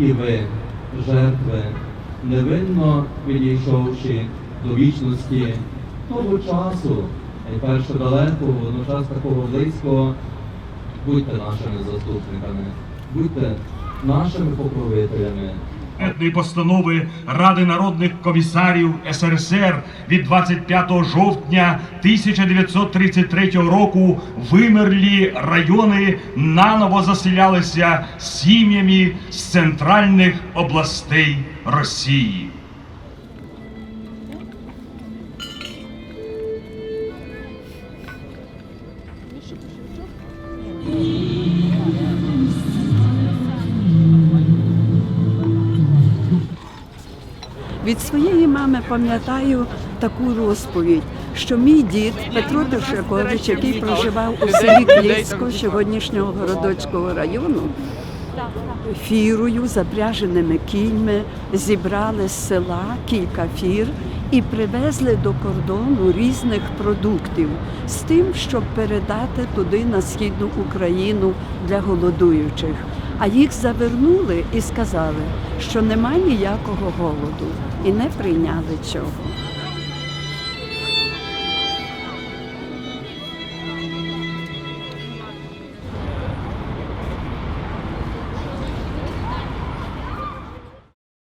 і ви, жертви, невинно відійшовши до вічності того часу, найперше далекого, водночас такого близького, будьте нашими заступниками, будьте нашими покровителями. Етної постанови Ради народних комісарів СРСР від 25 жовтня 1933 року вимерлі райони наново заселялися сім'ями з центральних областей Росії. Від своєї мами пам'ятаю таку розповідь, що мій дід Петро Тершакович, який проживав у селі Кліцько сьогоднішнього Городоцького району, фірою, запряженими кіньми, зібрали з села кілька фір і привезли до кордону різних продуктів з тим, щоб передати туди на східну Україну для голодуючих. А їх завернули і сказали, що нема ніякого голоду, і не прийняли цього.